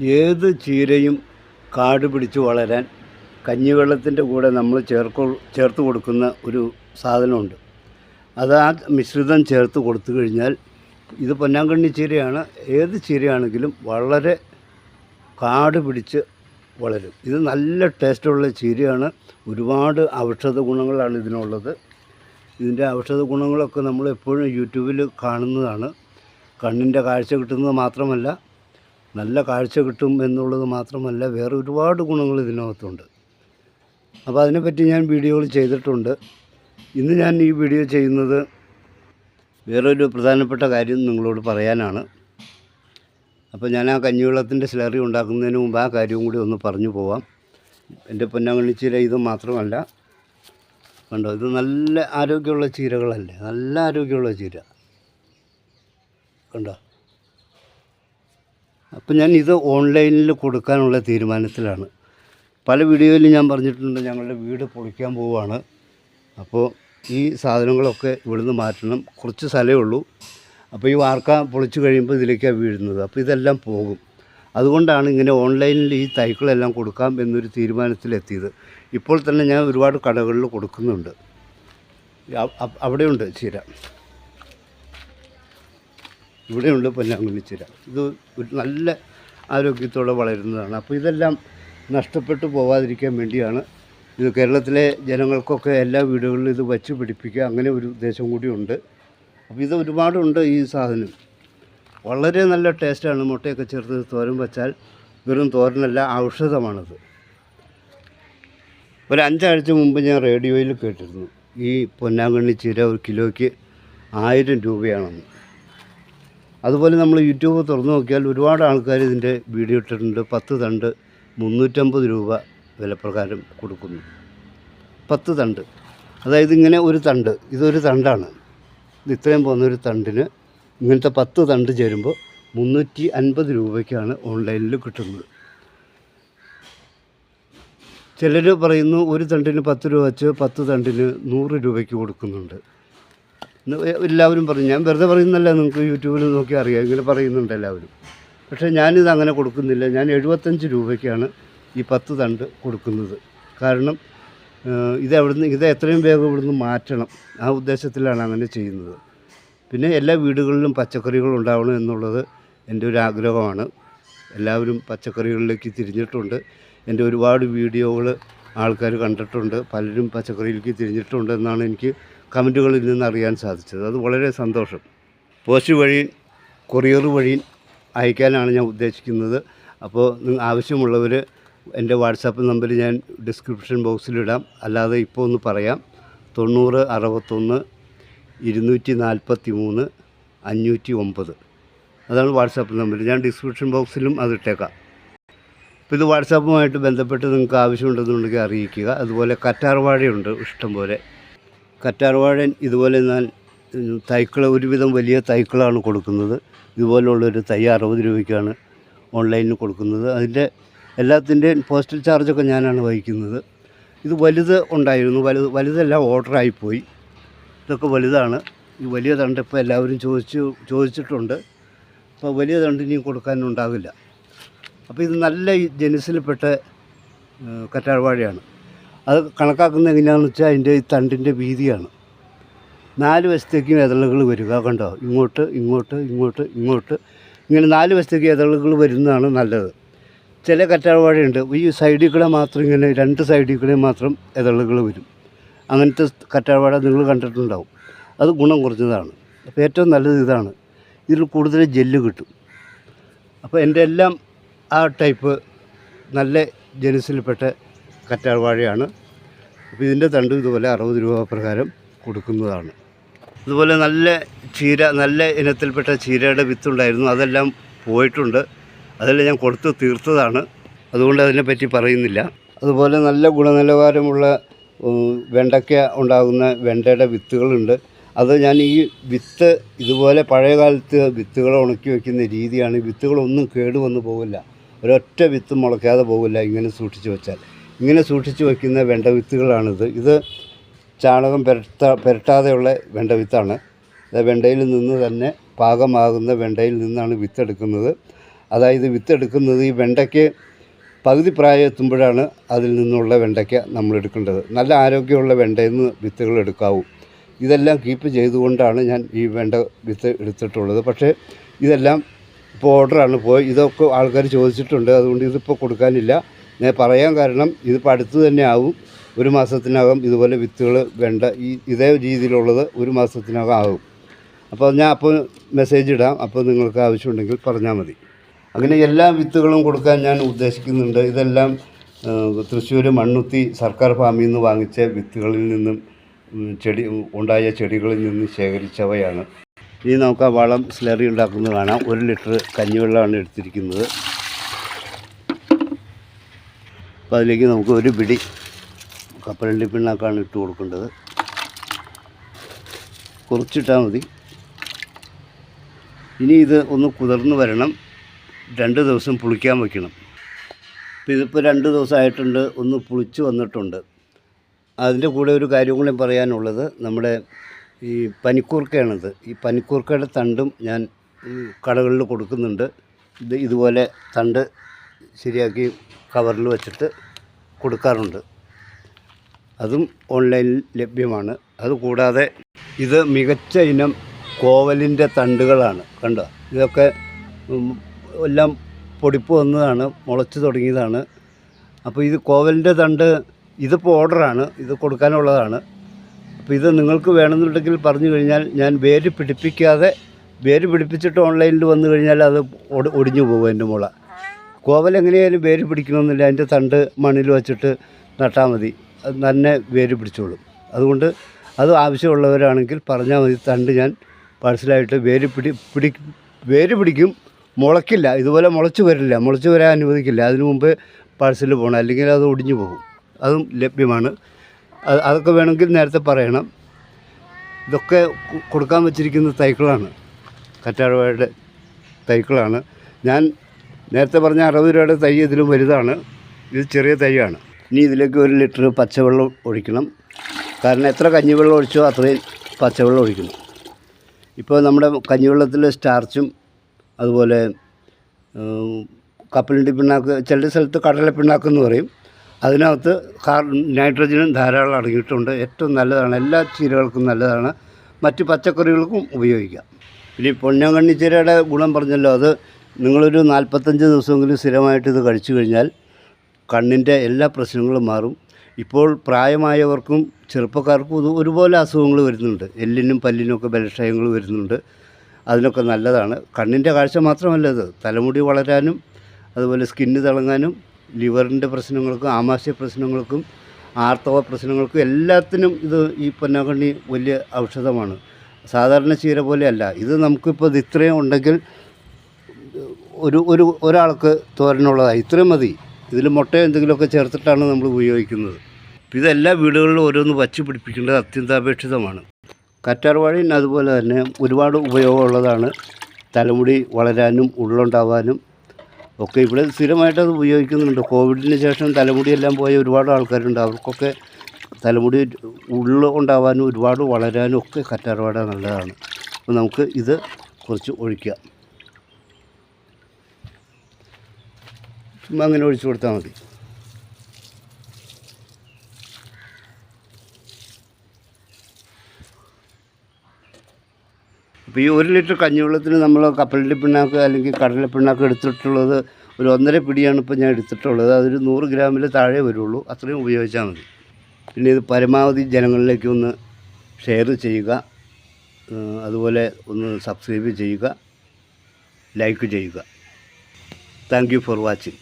ഏത് ചീരയും കാട് പിടിച്ച് വളരാൻ കഞ്ഞിവെള്ളത്തിന്റെ കൂടെ നമ്മൾ ചേർക്കൊ ചേർത്ത് കൊടുക്കുന്ന ഒരു സാധനമുണ്ട്. അത് ആ മിശ്രിതം ചേർത്ത് കൊടുത്തു കഴിഞ്ഞാൽ ഇത് പൊന്നാങ്കണ്ണി ചീരയാണ്. ഏത് ചീരയാണെങ്കിലും വളരെ കാട് പിടിച്ച് വളരും. ഇത് നല്ല ടേസ്റ്റുള്ള ചീരയാണ്. ഒരുപാട് ഔഷധ ഗുണങ്ങളാണ് ഇതിനുള്ളത്. ഇതിന്റെ ഔഷധ ഗുണങ്ങളൊക്കെ നമ്മൾ എപ്പോഴും യൂട്യൂബിൽ കാണുന്നതാണ്. കണ്ണിന്റെ കാഴ്ച കിട്ടുന്നത് മാത്രമല്ല നല്ല കാഴ്ച കിട്ടും എന്നുള്ളത് മാത്രമല്ല വേറെ ഒരുപാട് ഗുണങ്ങൾ ഇതിനകത്തുണ്ട്. അപ്പോൾ അതിനെപ്പറ്റി ഞാൻ വീഡിയോകൾ ചെയ്തിട്ടുണ്ട്. ഇന്ന് ഞാൻ ഈ വീഡിയോ ചെയ്യുന്നത് വേറൊരു പ്രധാനപ്പെട്ട കാര്യം നിങ്ങളോട് പറയാനാണ്. അപ്പോൾ ഞാൻ ആ കഞ്ഞിവെള്ളത്തിന്റെ സ്ലറി ഉണ്ടാക്കുന്നതിന് മുമ്പ് ആ കാര്യവും കൂടി ഒന്ന് പറഞ്ഞു പോവാം. എന്റെ പൊന്നാങ്കണ്ണി ചീര ഇത് മാത്രമല്ല കണ്ടോ ഇത് നല്ല ആരോഗ്യമുള്ള ചീരകളല്ലേ നല്ല ആരോഗ്യമുള്ള ചീര. കണ്ടോ? അപ്പം ഞാൻ ഇത് ഓൺലൈനിൽ കൊടുക്കാനുള്ള തീരുമാനത്തിലാണ്. പല വീഡിയോയിലും ഞാൻ പറഞ്ഞിട്ടുണ്ട് ഞങ്ങളുടെ വീട് പൊളിക്കാൻ പോവുകയാണ് അപ്പോൾ ഈ സാധനങ്ങളൊക്കെ ഇവിടുന്ന് മാറ്റണം. കുറച്ച് സ്ഥലമേ ഉള്ളൂ. അപ്പോൾ ഈ വാർക്ക പൊളിച്ചു കഴിയുമ്പോൾ ഇതിലേക്കാണ് വീഴുന്നത്. അപ്പോൾ ഇതെല്ലാം പോകും. അതുകൊണ്ടാണ് ഇങ്ങനെ ഓൺലൈനിൽ ഈ തൈകളെല്ലാം കൊടുക്കാം എന്നൊരു തീരുമാനത്തിലെത്തിയത്. ഇപ്പോൾ തന്നെ ഞാൻ ഒരുപാട് കടകളിൽ കൊടുക്കുന്നുണ്ട്. അവിടെയുണ്ട് ചീര. ഇവിടെയുണ്ട് പൊന്നാങ്കുന്നിച്ചിര ചീര ഇത് ഒരു നല്ല ആരോഗ്യത്തോടെ വളരുന്നതാണ്. അപ്പോൾ ഇതെല്ലാം നഷ്ടപ്പെട്ടു പോവാതിരിക്കാൻ വേണ്ടിയാണ് ഇത് കേരളത്തിലെ ജനങ്ങൾക്കൊക്കെ എല്ലാ വീടുകളിലും ഇത് വച്ച് പിടിപ്പിക്കുക. അങ്ങനെ ഒരു ഉദ്ദേശം കൂടിയുണ്ട്. അപ്പോൾ ഇത് ഒരുപാടുണ്ട് ഈ സാധനം. വളരെ നല്ല ടേസ്റ്റാണ് മുട്ടയൊക്കെ ചേർത്ത് തോരൻ വെച്ചാൽ വെറും തോരനല്ല ഔഷധമാണത്. ഒരു അഞ്ചാഴ്ച മുമ്പ് ഞാൻ റേഡിയോയിൽ കേട്ടിരുന്നു. ഈ പൊന്നാങ്കണ്ണി ചീര ഒരു കിലോയ്ക്ക് ആയിരം രൂപയാണെന്ന്. അതുപോലെ നമ്മൾ യൂട്യൂബ് തുറന്നു നോക്കിയാൽ ഒരുപാട് ആൾക്കാർ ഇതിന്റെ വീഡിയോ ഇട്ടിട്ടുണ്ട്. പത്ത് തണ്ട് മുന്നൂറ്റമ്പത് രൂപ വിലപ്രകാരം കൊടുക്കുന്നു. പത്ത് തണ്ട്. അതായത് ഇങ്ങനെ ഒരു തണ്ട്. ഇതൊരു തണ്ടാണ്. ഇത് ഇത്രയും പോകുന്ന ഒരു തണ്ടിന് ഇങ്ങനത്തെ പത്ത് തണ്ട് ചേരുമ്പോൾ മുന്നൂറ്റി അൻപത് രൂപയ്ക്കാണ് ഓൺലൈനിൽ കിട്ടുന്നത്. ചിലർ പറയുന്നു ഒരു തണ്ടിന് പത്ത് രൂപ വെച്ച് പത്ത് തണ്ടിന് നൂറ് രൂപയ്ക്ക് കൊടുക്കുന്നുണ്ട്. എല്ലാവരും പറഞ്ഞു. ഞാൻ വെറുതെ പറയുന്നല്ല നിങ്ങൾക്ക് യൂട്യൂബിൽ നോക്കി അറിയാം. ഇങ്ങനെ പറയുന്നുണ്ട് എല്ലാവരും. പക്ഷേ ഞാനിത് അങ്ങനെ കൊടുക്കുന്നില്ല. ഞാൻ എഴുപത്തഞ്ച് രൂപയ്ക്കാണ് ഈ പത്ത് തണ്ട് കൊടുക്കുന്നത്. കാരണം ഇത് എവിടുന്ന് ഇത് എത്രയും വേഗം ഇവിടുന്ന് മാറ്റണം. ആ ഉദ്ദേശത്തിലാണ് അങ്ങനെ ചെയ്യുന്നത്. പിന്നെ എല്ലാ വീടുകളിലും പച്ചക്കറികൾ ഉണ്ടാവണം എന്നുള്ളത് എന്റെ ഒരു ആഗ്രഹമാണ്. എല്ലാവരും പച്ചക്കറികളിലേക്ക് തിരിഞ്ഞിട്ടുണ്ട്. എന്റെ ഒരുപാട് വീഡിയോകൾ ആൾക്കാർ കണ്ടിട്ടുണ്ട്. പലരും പച്ചക്കറിയിലേക്ക് തിരിഞ്ഞിട്ടുണ്ട് എന്നാണ് എനിക്ക് കമന്റുകളിൽ നിന്ന് അറിയാൻ സാധിച്ചത്. അത് വളരെ സന്തോഷം. പോസ്റ്റ് വഴി കൊറിയർ വഴി അയക്കാനാണ് ഞാൻ ഉദ്ദേശിക്കുന്നത്. അപ്പോൾ ആവശ്യമുള്ളവർ എന്റെ വാട്സാപ്പ് നമ്പർ ഞാൻ ഡിസ്ക്രിപ്ഷൻ ബോക്സിലിടാം. അല്ലാതെ ഇപ്പോൾ ഒന്ന് പറയാം. തൊണ്ണൂറ് അറുപത്തൊന്ന് ഇരുന്നൂറ്റി നാൽപ്പത്തി മൂന്ന് അഞ്ഞൂറ്റി ഒമ്പത് അതാണ് വാട്സാപ്പ് നമ്പർ ഞാൻ ഡിസ്ക്രിപ്ഷൻ ബോക്സിലും അത് ഇട്ടേക്കാം. ഇത് വാട്സാപ്പുമായിട്ട് ബന്ധപ്പെട്ട് നിങ്ങൾക്ക് ആവശ്യമുണ്ടെന്നുണ്ടെങ്കിൽ അറിയിക്കുക. അതുപോലെ കറ്റാർവാഴയുണ്ട് ഇഷ്ടം പോലെ കറ്റാർവാഴൻ ഇതുപോലെ ഞാൻ തൈക്കൾ ഒരുവിധം വലിയ തൈക്കളാണ് കൊടുക്കുന്നത്. ഇതുപോലുള്ളൊരു തൈ അറുപത് രൂപയ്ക്കാണ് ഓൺലൈനിൽ കൊടുക്കുന്നത്. അതിന്റെ എല്ലാത്തിന്റെയും പോസ്റ്റൽ ചാർജൊക്കെ ഞാനാണ് വഹിക്കുന്നത്. ഇത് വലുത് ഉണ്ടായിരുന്നു. വലുത് വലുതെല്ലാം ഓർഡറായിപ്പോയി. ഇതൊക്കെ വലുതാണ്. ഈ വലിയ തണ്ട് ഇപ്പോൾ എല്ലാവരും ചോദിച്ചു ചോദിച്ചിട്ടുണ്ട്. അപ്പോൾ വലിയ തണ്ട് ഇനി കൊടുക്കാനുണ്ടാവില്ല അപ്പോൾ ഇത് നല്ല ജനുസിൽപ്പെട്ട കറ്റാർവാഴയാണ്. അത് കണക്കാക്കുന്നത് എങ്ങനെയാണെന്ന് വെച്ചാൽ അതിന്റെ ഈ തണ്ടിന്റെ വീതിയാണ്. നാല് വശത്തേക്കും ഇതളുകൾ വരിക കണ്ടോ? ഇങ്ങോട്ട് ഇങ്ങോട്ട് ഇങ്ങോട്ട് ഇങ്ങോട്ട്. ഇങ്ങനെ നാല് വശത്തേക്ക് ഇതളുകൾ വരുന്നതാണ് നല്ലത്. ചില കറ്റാർവാഴയുണ്ട്. ഈ സൈഡിൽ കൂടെ മാത്രം ഇങ്ങനെ രണ്ട് സൈഡിൽ കൂടെ മാത്രം ഇതളുകൾ വരും. അങ്ങനത്തെ കറ്റാർവാഴ നിങ്ങൾ കണ്ടിട്ടുണ്ടാവും. അത് ഗുണം കുറഞ്ഞതാണ്. അപ്പോൾ ഏറ്റവും നല്ലത് ഇതാണ്. ഇതിൽ കൂടുതൽ ജെല്ല് കിട്ടും. അപ്പോൾ എന്റെ എല്ലാം ആ ടൈപ്പ് നല്ല ജനുസിൽപ്പെട്ട കറ്റാർവാഴയാണ്. അപ്പോൾ ഇതിന്റെ തണ്ട് ഇതുപോലെ അറുപത് രൂപ പ്രകാരം കൊടുക്കുന്നതാണ്. അതുപോലെ നല്ല ചീര നല്ല ഇനത്തിൽപ്പെട്ട ചീരയുടെ വിത്തുണ്ടായിരുന്നു അതെല്ലാം പോയിട്ടുണ്ട്. അതെല്ലാം ഞാൻ കൊടുത്ത് തീർത്തതാണ്. അതുകൊണ്ട് അതിനെപ്പറ്റി പറയുന്നില്ല. അതുപോലെ നല്ല ഗുണനിലവാരമുള്ള വെണ്ടയ്ക്ക ഉണ്ടാകുന്ന വെണ്ടയുടെ വിത്തുകളുണ്ട്. അത് ഞാൻ ഈ വിത്ത് ഇതുപോലെ പഴയ കാലത്ത് വിത്തുകൾ ഉണക്കി വയ്ക്കുന്ന രീതിയാണ്. വിത്തുകളൊന്നും കേടുവന്ന് പോകില്ല ഒരൊറ്റ വിത്ത് മുളയ്ക്കാതെ പോകില്ല ഇങ്ങനെ സൂക്ഷിച്ച് വെച്ചാൽ. ഇങ്ങനെ സൂക്ഷിച്ചു വയ്ക്കുന്ന വെണ്ടവിത്തുകളാണിത്. ഇത് ചാണകം പുരട്ട പുരട്ടാതെയുള്ള വെണ്ടവിത്താണ്. ഇത് വെണ്ടയിൽ നിന്ന് തന്നെ പാകമാകുന്ന വെണ്ടയിൽ നിന്നാണ് വിത്തെടുക്കുന്നത്. അതായത് വിത്തെടുക്കുന്നത് ഈ വെണ്ടയ്ക്ക് പകുതി പ്രായം എത്തുമ്പോഴാണ് അതിൽ നിന്നുള്ള വെണ്ടയ്ക്ക നമ്മൾ എടുക്കേണ്ടത്. നല്ല ആരോഗ്യമുള്ള വെണ്ടയിൽ നിന്ന് വിത്തുകൾ എടുക്കാവൂ. ഇതെല്ലാം കീപ്പ് ചെയ്തുകൊണ്ടാണ് ഞാൻ ഈ വെണ്ട വിത്ത് എടുത്തിട്ടുള്ളത്. പക്ഷേ ഇതെല്ലാം ഇപ്പോൾ ഓർഡറാണ്. പോയി ഇതൊക്കെ ആൾക്കാർ ചോദിച്ചിട്ടുണ്ട്. അതുകൊണ്ട് ഇതിപ്പോൾ കൊടുക്കാനില്ല. ഞാൻ പറയാൻ കാരണം ഇതിപ്പോൾ അടുത്ത് തന്നെ ആവും. ഒരു മാസത്തിനകം ഇതുപോലെ വിത്തുകൾ വേണ്ട. ഈ ഇതേ രീതിയിലുള്ളത് ഒരു മാസത്തിനകം ആകും അപ്പോൾ ഞാൻ അപ്പോൾ മെസ്സേജ് ഇടാം. അപ്പോൾ നിങ്ങൾക്ക് ആവശ്യമുണ്ടെങ്കിൽ പറഞ്ഞാൽ മതി. അങ്ങനെ എല്ലാ വിത്തുകളും കൊടുക്കാൻ ഞാൻ ഉദ്ദേശിക്കുന്നുണ്ട്. ഇതെല്ലാം തൃശ്ശൂർ മണ്ണുത്തി സർക്കാർ ഫാമിൽ നിന്ന് വാങ്ങിച്ച വിത്തുകളിൽ നിന്നും ചെടി ഉണ്ടായ ചെടികളിൽ നിന്ന് ശേഖരിച്ചവയാണ്. ഇനി നമുക്ക് ആ വളം സ്ലറി ഉണ്ടാക്കുന്നത് കാണാം. ഒരു ലിറ്റർ കഞ്ഞിവെള്ളമാണ് എടുത്തിരിക്കുന്നത്. അപ്പോൾ അതിലേക്ക് നമുക്ക് ഒരു പിടി കപ്പലണ്ടി പിണ്ണാക്കാണ് ഇട്ട് കൊടുക്കേണ്ടത്. കുറച്ചിട്ടാൽ മതി. ഇനി ഇത് ഒന്ന് കുതിർന്ന് വരണം. രണ്ട് ദിവസം പുളിക്കാൻ വയ്ക്കണം അപ്പോൾ ഇതിപ്പോൾ രണ്ട് ദിവസമായിട്ടുണ്ട്. ഒന്ന് പുളിച്ച് വന്നിട്ടുണ്ട്. അതിന്റെ കൂടെ ഒരു കാര്യം കൂടി പറയാനുള്ളത്. നമ്മുടെ ഈ പനിക്കൂർക്കയാണിത്. ഈ പനിക്കൂർക്കയുടെ തണ്ടും ഞാൻ കടകളിൽ കൊടുക്കുന്നുണ്ട്. ഇത് ഇതുപോലെ തണ്ട് ശരിയാക്കി കവറിൽ വെച്ചിട്ട് കൊടുക്കാറുണ്ട്. അതും ഓൺലൈനിൽ ലഭ്യമാണ്. അതുകൂടാതെ ഇത് മികച്ച ഇനം കോവലിന്റെ തണ്ടുകളാണ്. കണ്ടോ? ഇതൊക്കെ എല്ലാം പൊടിപ്പ് വന്നതാണ് മുളച്ച് തുടങ്ങിയതാണ്. അപ്പോൾ ഇത് കോവലിന്റെ തണ്ട് ഇതിപ്പോൾ ഓർഡറാണ് ഇത് കൊടുക്കാനുള്ളതാണ്. അപ്പോൾ ഇത് നിങ്ങൾക്ക് വേണമെന്നുണ്ടെങ്കിൽ പറഞ്ഞു കഴിഞ്ഞാൽ ഞാൻ വേര് പിടിപ്പിക്കാതെ വേര് പിടിപ്പിച്ചിട്ട് ഓൺലൈനിൽ വന്നു കഴിഞ്ഞാൽ അത് ഒടിഞ്ഞു പോകും എന്റെ മുള. കോവൽ എങ്ങനെയായാലും വേര് പിടിക്കണമെന്നില്ല. അതിന്റെ തണ്ട് മണ്ണിൽ വെച്ചിട്ട് നട്ടാൽ മതി. തന്നെ വേര് പിടിച്ചോളും. അതുകൊണ്ട് അത് ആവശ്യമുള്ളവരാണെങ്കിൽ പറഞ്ഞാൽ മതി തണ്ട് ഞാൻ പാഴ്സലായിട്ട് വേര് പിടി പിടി വേര് പിടിക്കും. മുളയ്ക്കില്ല. ഇതുപോലെ മുളച്ച് വരില്ല. മുളച്ച് വരാൻ അനുവദിക്കില്ല. അതിനു മുമ്പ് പാഴ്സൽ പോകണം. അല്ലെങ്കിൽ അത് ഒടിഞ്ഞു പോകും. അതും ലഭ്യമാണ്. അത് അതൊക്കെ വേണമെങ്കിൽ നേരത്തെ പറയണം. ഇതൊക്കെ കൊടുക്കാൻ വെച്ചിരിക്കുന്ന തൈക്കളാണ്. കറ്റാർവാഴയുടെ തൈക്കളാണ്. ഞാൻ നേരത്തെ പറഞ്ഞ അറുപത് രൂപയുടെ തൈ ഇതിലും വലുതാണ്. ഇത് ചെറിയ തൈയാണ്. ഇനി ഇതിലേക്ക് ഒരു ലിറ്റർ പച്ചവെള്ളം ഒഴിക്കണം. കാരണം എത്ര കഞ്ഞിവെള്ളം ഒഴിച്ചോ അത്രയും പച്ചവെള്ളം ഒഴിക്കണം. ഇപ്പോൾ നമ്മുടെ കഞ്ഞിവെള്ളത്തിൽ സ്റ്റാർച്ചും അതുപോലെ കപ്പലിന്റെ പിണ്ണാക്ക് ചില സ്ഥലത്ത് കടല എന്ന് പറയും. അതിനകത്ത് കാർ നൈട്രജനും ധാരാളം അടങ്ങിയിട്ടുണ്ട്. ഏറ്റവും നല്ലതാണ്. എല്ലാ ചീരകൾക്കും നല്ലതാണ്. മറ്റ് പച്ചക്കറികൾക്കും ഉപയോഗിക്കാം. ഇനി പൊന്നങ്കണ്ണിച്ചീരയുടെ ഗുണം പറഞ്ഞല്ലോ. അത് നിങ്ങളൊരു നാൽപ്പത്തഞ്ച് ദിവസമെങ്കിലും സ്ഥിരമായിട്ട് ഇത് കഴിച്ചു കഴിഞ്ഞാൽ കണ്ണിന്റെ എല്ലാ പ്രശ്നങ്ങളും മാറും. ഇപ്പോൾ പ്രായമായവർക്കും ചെറുപ്പക്കാർക്കും ഒരുപോലെ അസുഖങ്ങൾ വരുന്നുണ്ട്. എല്ലിനും പല്ലിനും ഒക്കെ ബലക്ഷയങ്ങൾ വരുന്നുണ്ട്. അതിനൊക്കെ നല്ലതാണ്. കണ്ണിന്റെ കാഴ്ച മാത്രമല്ല ഇത്. തലമുടി വളരാനും അതുപോലെ സ്കിന്ന് തിളങ്ങാനും ലിവറിന്റെ പ്രശ്നങ്ങൾക്കും ആമാശയ പ്രശ്നങ്ങൾക്കും ആർത്തവ പ്രശ്നങ്ങൾക്കും എല്ലാത്തിനും ഇത് ഈ പൊന്നാക്കണ്ണി വലിയ ഔഷധമാണ്. സാധാരണ ചീര പോലെയല്ല. ഇത് നമുക്കിപ്പോൾ ഇത് ഇത്രയും ഉണ്ടെങ്കിൽ ഒരു ഒരു ഒരാൾക്ക് തോരനുള്ളതാണ് ഇത്രയും മതി. ഇതിൽ മുട്ട എന്തെങ്കിലുമൊക്കെ ചേർത്തിട്ടാണ് നമ്മൾ ഉപയോഗിക്കുന്നത്. ഇതെല്ലാ വീടുകളിലും ഓരോന്ന് വച്ച് പിടിപ്പിക്കേണ്ടത് അത്യന്താപേക്ഷിതമാണ്. കറ്റാർവാഴയും അതുപോലെ തന്നെ ഒരുപാട് ഉപയോഗമുള്ളതാണ്. തലമുടി വളരാനും ഉള്ളുണ്ടാവാനും ഒക്കെ ഇവിടെ സ്ഥിരമായിട്ട് അത് ഉപയോഗിക്കുന്നുണ്ട്. കോവിഡിന് ശേഷം തലമുടിയെല്ലാം പോയ ഒരുപാട് ആൾക്കാരുണ്ട്. അവർക്കൊക്കെ തലമുടി ഉള്ളു ഉണ്ടാവാനും ഒരുപാട് വളരാനും ഒക്കെ കറ്റാർവാഴ നല്ലതാണ്. അപ്പോൾ നമുക്ക് ഇത് കുറച്ച് ഒഴിക്കാം. ചുമ്മാ അങ്ങനെ ഒഴിച്ചു കൊടുത്താൽ മതി. അപ്പോൾ ഈ ഒരു ലിറ്റർ കഞ്ഞിവെള്ളത്തിന് നമ്മൾ കപ്പലിന്റെ പിണ്ണാക്ക് അല്ലെങ്കിൽ കടലിന്റെ പിണ്ണാക്ക് എടുത്തിട്ടുള്ളത് ഒരു ഒന്നര പിടിയാണ് ഇപ്പോൾ ഞാൻ എടുത്തിട്ടുള്ളത്. അതൊരു നൂറ് ഗ്രാമിൽ താഴെ വരുള്ളൂ. അത്രയും ഉപയോഗിച്ചാൽ മതി. പിന്നെ ഇത് പരമാവധി ജനങ്ങളിലേക്ക് ഒന്ന് ഷെയർ ചെയ്യുക. അതുപോലെ ഒന്ന് സബ്സ്ക്രൈബ് ചെയ്യുക. ലൈക്ക് ചെയ്യുക. Thank for watching.